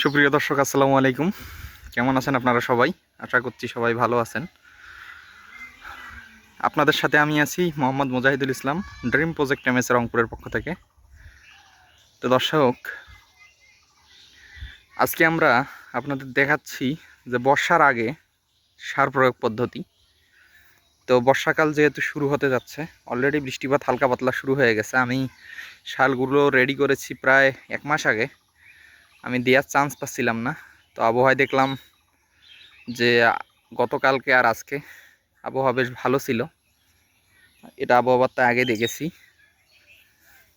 সুপ্রিয় দর্শক, আসসালামু আলাইকুম। কেমন আছেন আপনারা সবাই? আশা করছি সবাই ভালো আছেন। আপনাদের সাথে আমি আছি Mohammad Mujahidul Islam dream project M S রংপুরের পক্ষ থেকে। তো দর্শক, আজকে আমরা আপনাদের দেখাচ্ছি যে বর্ষার আগে সার প্রয়োগ পদ্ধতি। তো বর্ষাকাল যেহেতু শুরু হতে যাচ্ছে অলরেডি বৃষ্টিপাত হালকা পাতলা শুরু হয়ে গেছে। আমি শালগুলো রেডি করেছি প্রায় এক মাস আগে। আমি দেওয়ার চান্স পাচ্ছিলাম না। তো আবহাওয়ায় দেখলাম যে, গতকালকে আর আজকে আবহাওয়া বেশ ভালো ছিল। এটা আবহাওয়ারটা আগে দেখেছি।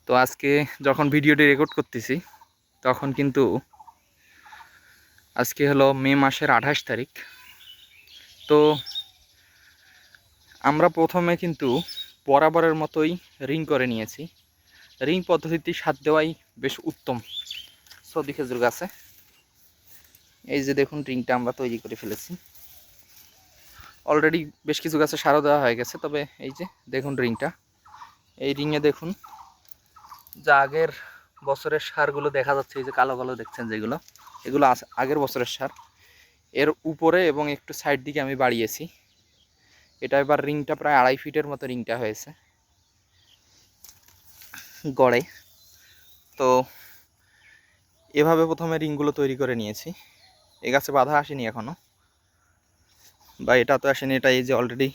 তো আজকে যখন ভিডিওটি রেকর্ড করতেছি, তখন কিন্তু আজকে হলো মে মাসের আঠাশ তারিখ। তো আমরা প্রথমে কিন্তু বরাবরের মতোই রিং করে নিয়েছি। রিং পদ্ধতিটি সাত দেওয়াই বেশ উত্তম। সৌদি খেজুর গাছে। এই যে দেখুন, রিংটা আমরা তৈরি করে ফেলেছি। অলরেডি বেশ কিছু গাছে সারও দেওয়া হয়ে গেছে, তবে এই যে দেখুন রিংটা। এই রিংয়ে দেখুন, যা আগের বছরের সারগুলো দেখা যাচ্ছে, এই যে কালো কালো দেখছেন যেগুলো, এগুলো আগের বছরের সার। এর উপরে এবং একটু সাইড দিকে আমি বাড়িয়েছি। এটা এবার রিংটা প্রায় আড়াই ফিটের মতো রিংটা হয়েছে। গড়ে তো এভাবে প্রথমে রিংগুলো তৈরি করে নিয়েছি। এ গাছে বাধা আসেনি এখনও বা এটা তো আসেনি, এটা এই যে অলরেডি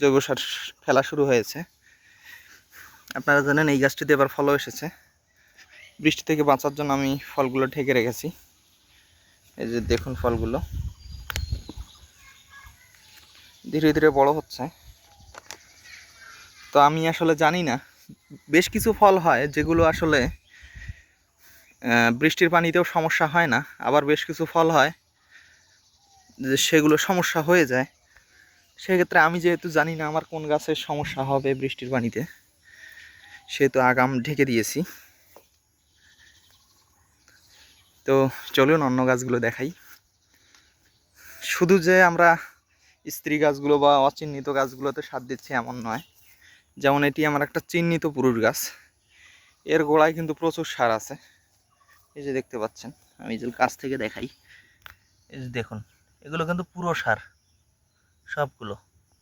জৈব সার ফেলা শুরু হয়েছে। আপনারা জানেন এই গাছটিতে এবার ফলও এসেছে। বৃষ্টি থেকে বাঁচার জন্য আমি ফলগুলো ঢেকে রেখেছি। এই যে দেখুন ফলগুলো। ধীরে ধীরে বড় হচ্ছে। তো আমি আসলে জানি না, বেশ কিছু ফল হয় যেগুলো আসলে বৃষ্টির পানিতেও সমস্যা হয় না, আবার বেশ কিছু ফল হয়, যে সেগুলো সমস্যা হয়ে যায়। সেক্ষেত্রে আমি যেহেতু জানি না আমার কোন গাছের সমস্যা হবে বৃষ্টির পানিতে, সেহেতু আগাম ঢেকে দিয়েছি। তো চলুন অন্য গাছগুলো দেখাই। শুধু যে আমরা স্ত্রী গাছগুলো বা অচিহ্নিত গাছগুলোতে সার দিচ্ছি এমন নয়, যেমন এটি আমার একটা চিহ্নিত পুরুষ গাছ, এর গোড়ায় কিন্তু প্রচুর সার আছে। এই যে দেখতে পাচ্ছেন, আমি যে কাছ থেকে দেখাই। এই যে দেখুন, এগুলো কিন্তু পুরো সার, সবগুলো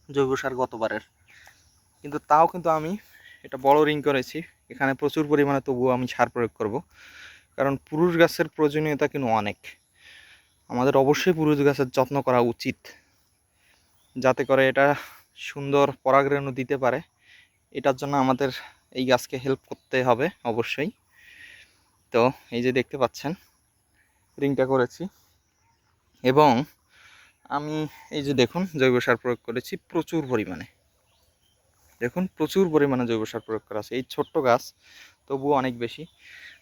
জৈব সার গতবারের। কিন্তু তাও কিন্তু আমি এটা বড় রিং করেছি, এখানে প্রচুর পরিমাণে তবুও আমি সার প্রয়োগ করব। কারণ পুরুষ গাছের প্রয়োজনীয়তা কিন্তু অনেক। আমাদের অবশ্যই পুরুষ গাছের যত্ন করা উচিত, যাতে করে এটা সুন্দর পরাগরেণু দিতে পারে। এটার জন্য আমাদের এই গাছকে হেল্প করতে হবে, অবশ্যই। তো এই যে দেখতে পাচ্ছেন রিংটা করেছি। এবং আমি এই যে দেখুন, জৈব সার প্রয়োগ করেছি প্রচুর পরিমাণে। দেখুন, প্রচুর পরিমাণে জৈব সার প্রয়োগ করা আছে। এই ছোট্ট গাছ তবুও অনেক বেশি।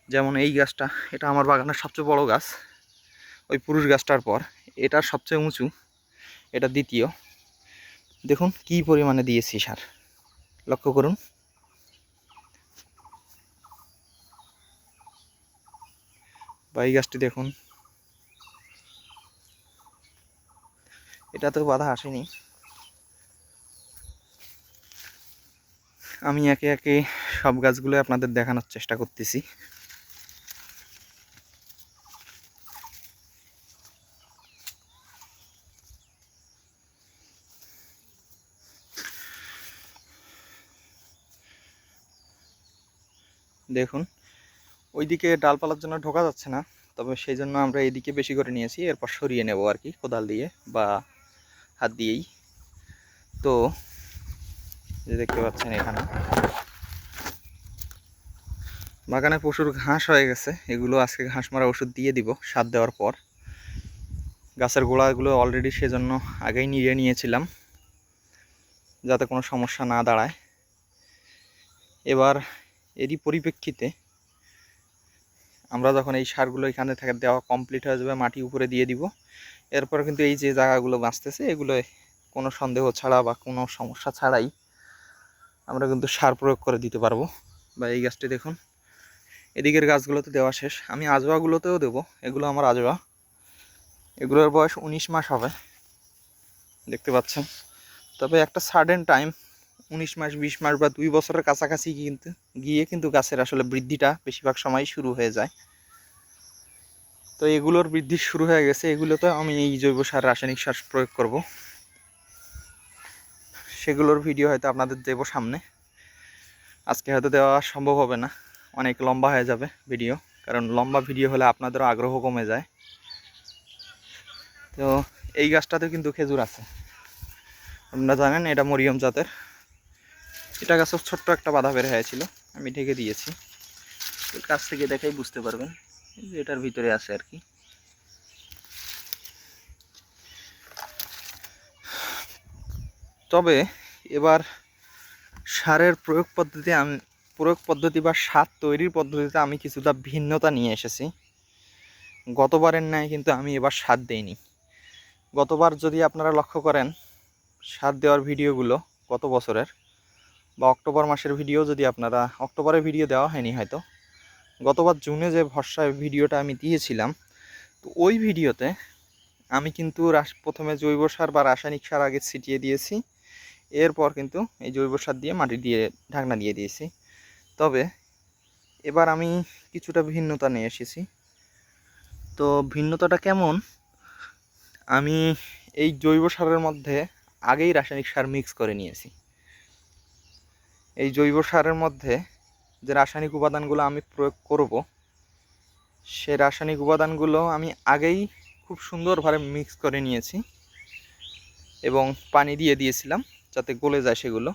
যেমন এই গাছটা, এটা আমার বাগানের সবচেয়ে বড় গাছ। ওই পুরুষ গাছটার পর, এটা সবচেয়ে উঁচু, এটা দ্বিতীয়। দেখুন, কি পরিমাণে দিয়েছি সার। লক্ষ্য করুন। বা এই গাছটি দেখুন। এটাতেও বাধা আসেনি। আমি একে একে সব গাছগুলো আপনাদের দেখানোর চেষ্টা করতেছি। দেখুন ওইদিকে ডালপালার জন্য ঢোকা যাচ্ছে না, তবে সেই জন্য আমরা এদিকে বেশি করে নিয়েছি, এরপর সরিয়ে নেব আর কি কোদাল দিয়ে বা হাত দিয়েই। তো যে দেখতে পাচ্ছেন এখানে। বাগানে প্রচুর ঘাস হয়ে গেছে, এগুলো আজকে ঘাস মারা ওষুধ দিয়ে দিব, সার দেওয়ার পর। গাছের গোড়াগুলো অলরেডি সেজন্য আগেই নিয়ে নিয়েছিলাম, যাতে কোনো সমস্যা না দাঁড়ায়। এবার এরই পরিপ্রেক্ষিতে আমরা যখন এই সারগুলো এখানে থেকে দেওয়া কমপ্লিট হয়ে যাবে, মাটি উপরে দিয়ে দিব। এরপর কিন্তু এই যে জায়গাগুলো বাঁচতেছে, এগুলো কোনো সন্দেহ ছাড়া বা কোনো সমস্যা ছাড়াই আমরা কিন্তু সার প্রয়োগ করে দিতে পারব। বা এই গাছটি দেখুন, এদিকের গাছগুলোতে দেওয়া শেষ। আমি আজোয়াগুলোতেও দেবো, এগুলো আমার আজোয়া। এগুলোর বয়স উনিশ মাস হবে, দেখতে পাচ্ছেন। তবে একটা সাডেন টাইম উনিশ মাস, বিশ মাস বা দুই বছরের কাছাকাছি কিন্তু গিয়ে কিন্তু গাছের আসলে বৃদ্ধিটা বেশিরভাগ সময় শুরু হয়ে যায়। তো এগুলোর বৃদ্ধি শুরু হয়ে গেছে। এগুলোতে আমি এই জৈব সার, রাসায়নিক সার প্রয়োগ করব। সেগুলোর ভিডিও হয়তো আপনাদের দেব সামনে। আজকে হয়তো দেওয়া সম্ভব হবে না। অনেক লম্বা হয়ে যাবে ভিডিও, কারণ লম্বা ভিডিও হলে আপনাদেরও আগ্রহ কমে যায়। তো এই গাছটাতে কিন্তু খেজুর আছে। আপনারা জানেন এটা মরিয়ম জাতের। এটা গাছের ছোট্ট একটা বাধা বের হয়েছিল, আমি ঢেকে দিয়েছি। কাছ থেকে দেখাই বুঝতে পারবেন এটার ভিতরে আছে আর কি। তবে এবার সারের প্রয়োগ পদ্ধতি আমি, প্রয়োগ পদ্ধতি বা সার তৈরির পদ্ধতিতে আমি কিছুটা ভিন্নতা নিয়ে এসেছি। গতবারের ন্যায় কিন্তু আমি এবার সার দেইনি। গতবার যদি আপনারা লক্ষ্য করেন, সার দেওয়ার ভিডিওগুলো গত বছরের বা অক্টোবর মাসের ভিডিও যদি আপনারা অক্টোবরের ভিডিও দেওয়া হয়নি হয়তো, গতবার জুনে যে ভরসায় ভিডিওটা আমি দিয়েছিলাম, তো ওই ভিডিওতে আমি কিন্তু প্রথমে জৈব সার বা রাসায়নিক সার আগে ছিটিয়ে দিয়েছি, এরপর কিন্তু এই জৈব সার দিয়ে মাটি দিয়ে ঢাকনা দিয়ে দিয়েছি। তবে এবার আমি কিছুটা ভিন্নতা নিয়ে এসেছি। তো ভিন্নতাটা কেমন? আমি এই জৈব সারের মধ্যে আগেই রাসায়নিক সার মিক্স করে নিয়েছি। এই জৈব সারের মধ্যে যে রাসায়নিক উপাদানগুলো আমি প্রয়োগ করব, সে রাসায়নিক উপাদানগুলো আমি আগেই খুব সুন্দরভাবে মিক্স করে নিয়েছি এবং পানি দিয়ে দিয়েছিলাম যাতে গলে যায় সেগুলো।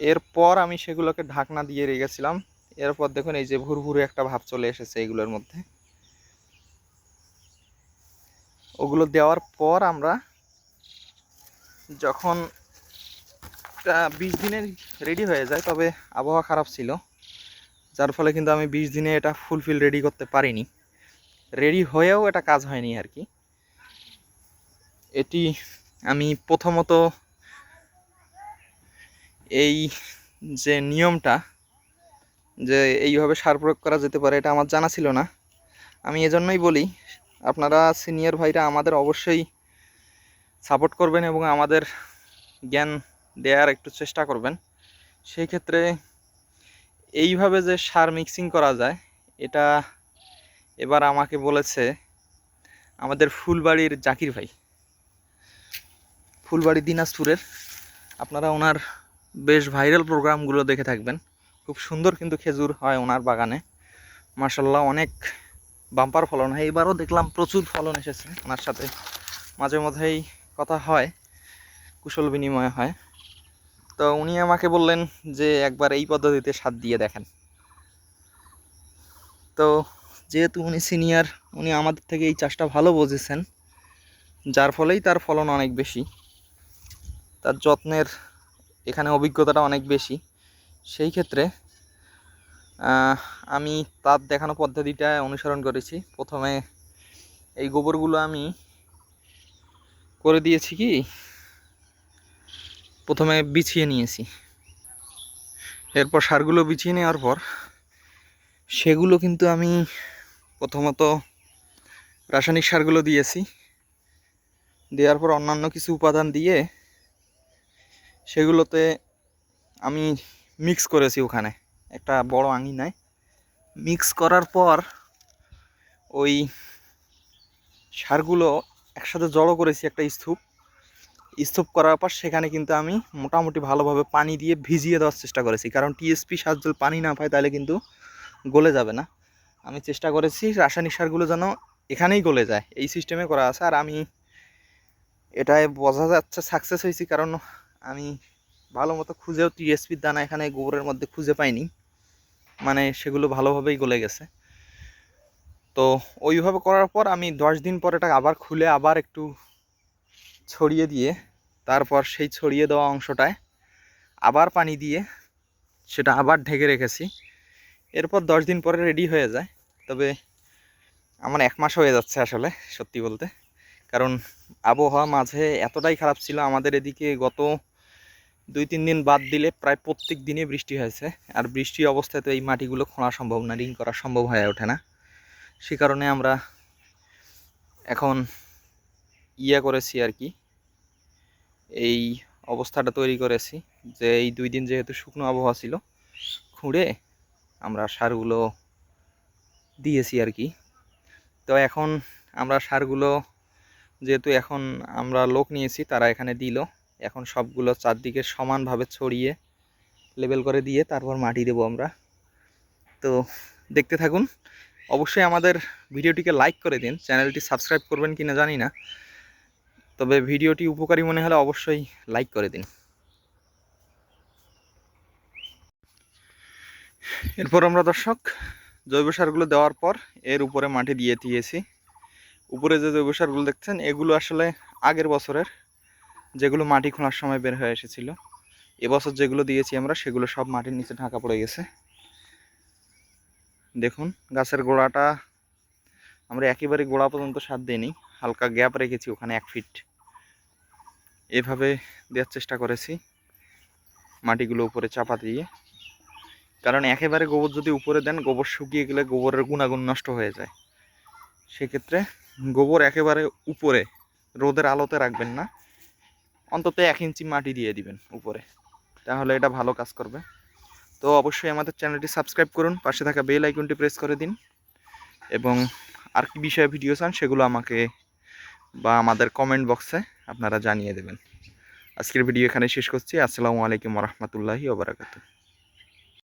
এরপর আমি সেগুলোকে ঢাকনা দিয়ে রেখেছিলাম। এরপর দেখুন এই যে ভুরভুরে একটা ভাব চলে এসেছে এগুলোর মধ্যে। ওগুলো দেওয়ার পর আমরা যখন বিশ দিনে রেডি হয়ে যায়, তবে আবহাওয়া খারাপ ছিল। যার ফলে কিন্তু আমি বিশ দিনে এটা ফুলফিল রেডি করতে পারিনি। রেডি হয়েও এটা কাজ হয়নি আর কি। এটি আমি প্রথমত এই যে নিয়মটা, যে এইভাবে সার প্রয়োগ করা যেতে পারে, এটা আমার জানা ছিল না। আমি এজন্যই বলি, আপনারা সিনিয়র ভাইরা আমাদের অবশ্যই সাপোর্ট করবেন এবং আমাদের জ্ঞান দেওয়ার একটু চেষ্টা করবেন। সেই ক্ষেত্রে এইভাবে যে সার মিক্সিং করা যায়, এটা এবার আমাকে বলেছে আমাদের ফুলবাড়ির জাকির ভাই। ফুলবাড়ি দিনাজপুরের। আপনারা ওনার বেশ ভাইরাল প্রোগ্রামগুলো দেখে থাকবেন। খুব সুন্দর কিন্তু খেজুর হয় ওনার বাগানে। মার্শাল্লাহ অনেক বাম্পার ফলন হয়। এবারও দেখলাম প্রচুর ফলন এসেছে ওনার সাথে। মাঝে মধ্যেই কথা হয়, কুশল বিনিময় হয়। তো উনি আমাকে বললেন যে একবার এই পদ্ধতিতে সার দিয়ে দেখেন। তো যেহেতু উনি সিনিয়র উনি আমাদের থেকে এই চাষটা ভালো বুঝেছেন, যার ফলেই তার ফলন অনেক বেশি। তার যত্নের এখানে অভিজ্ঞতাটা অনেক বেশি। সেই ক্ষেত্রে আমি তার দেখানো পদ্ধতিটা অনুসরণ করেছি। প্রথমে এই গোবরগুলো আমি করে দিয়েছি কি প্রথমে বিছিয়ে নিয়েছি। এরপর সারগুলো বিছিয়ে নেওয়ার পর সেগুলো কিন্তু আমি প্রথমত রাসায়নিক সারগুলো দিয়েছি। দেওয়ার পর অন্যান্য কিছু উপাদান দিয়ে সেগুলোতে আমি মিক্স করেছি ওখানে। একটা বড় আঙিনায়। মিক্স করার পর ওই সারগুলো একসাথে জড়ো করেছি একটা স্তূপ। স্তূপ করার পর সেখানে কিন্তু আমি মোটামুটি ভালোভাবে পানি দিয়ে ভিজিয়ে দেওয়ার চেষ্টা করেছি। কারণ টিএসপি সার যদি পানি না পায় তাহলে কিন্তু গলে যাবে না। আমি চেষ্টা করেছি রাসায়নিক সারগুলো যেন এখানেই গলে যায়। এই সিস্টেমে করা আছে আর আমি এটায় বোঝা যাচ্ছে সাকসেস হয়েছি কারণ আমি ভালো মতো খুঁজেও টিএসপির দানা এখানে গোবরের মধ্যে খুঁজে পাইনি। মানে সেগুলো ভালোভাবেই গলে গেছে। তো ওইভাবে করার পর আমি দশ দিন পর এটা আবার খুলে আবার একটু ছড়িয়ে দিয়ে তারপর সেই ছড়িয়ে দেওয়া অংশটায় আবার পানি দিয়ে সেটা আবার ঢেকে রেখেছি। এরপর দশ দিন পরে রেডি হয়ে যায়। তবে আমার এক মাস হয়ে যাচ্ছে আসলে, সত্যি বলতে। কারণ আবহাওয়া মাঝে এতটাই খারাপ ছিল আমাদের এদিকে গত দুই তিন দিন বাদ দিলে প্রায় প্রত্যেক দিনে বৃষ্টি হয়েছে। আর বৃষ্টি অবস্থায় তো এই মাটিগুলো খোঁড়া সম্ভব না, রিং করা সম্ভব হয়ে ওঠে না। সে কারণে আমরা এখন ইয়ে করেছি আর কি এই অবস্থাটা তৈরি করেছি যে এই দুই দিন যেহেতু শুকনো আবহাওয়া ছিল, খুঁড়ে আমরা সারগুলো দিয়েছি আর কি। তো এখন আমরা সারগুলো যেহেতু এখন আমরা লোক নিয়েছি, তারা এখানে দিল। এখন সবগুলো চারদিকে সমানভাবে ছড়িয়ে লেবেল করে দিয়ে তারপর মাটি দেবো আমরা। তো দেখতে থাকুন। অবশ্যই আমাদের ভিডিওটিকে লাইক করে দিন। চ্যানেলটি সাবস্ক্রাইব করবেন কিনা জানি না। তবে ভিডিওটি উপকারী মনে হলে অবশ্যই লাইক করে দিন। এরপর আমরা দর্শক, জৈব সারগুলো দেওয়ার পর এর উপরে মাটি দিয়ে দিয়েছি। উপরে যে জৈব সারগুলো দেখছেন, এগুলো আসলে আগের বছরের যেগুলো মাটি খোঁড়ার সময় বের হয়ে এসেছিল এবছর যেগুলো দিয়েছি আমরা, সেগুলো সব মাটির নিচে ঢাকা পড়ে গেছে। দেখুন, গাছের গোড়াটা আমরা একেবারে গোড়া পর্যন্ত সার দিইনি। হালকা গ্যাপ রেখেছি, ওখানে এক ফিট। এভাবে দেওয়ার চেষ্টা করেছি, মাটিগুলো উপরে চাপা দিয়ে। কারণ একেবারে গোবর যদি উপরে দেন, গোবর শুকিয়ে গেলে গোবরের গুণাগুণ নষ্ট হয়ে যায়। সেক্ষেত্রে গোবর একেবারে উপরে, রোদের আলোতে রাখবেন না। অন্তত এক ইঞ্চি মাটি দিয়ে দিবেন উপরে। তাহলে এটা ভালো কাজ করবে। তো অবশ্যই আমাদের চ্যানেলটি সাবস্ক্রাইব করুন, পাশে থাকা বেল আইকনটি প্রেস করে দিন। এবং আর কি বিষয়ে ভিডিও চান, সেগুলো আমাকে বা আমাদের কমেন্ট বক্সে আপনারা জানিয়ে দেবেন। আজকের ভিডিও এখানে শেষ করছি। আসসালামু আলাইকুম রহমতুল্লাহি ওবরাকাতু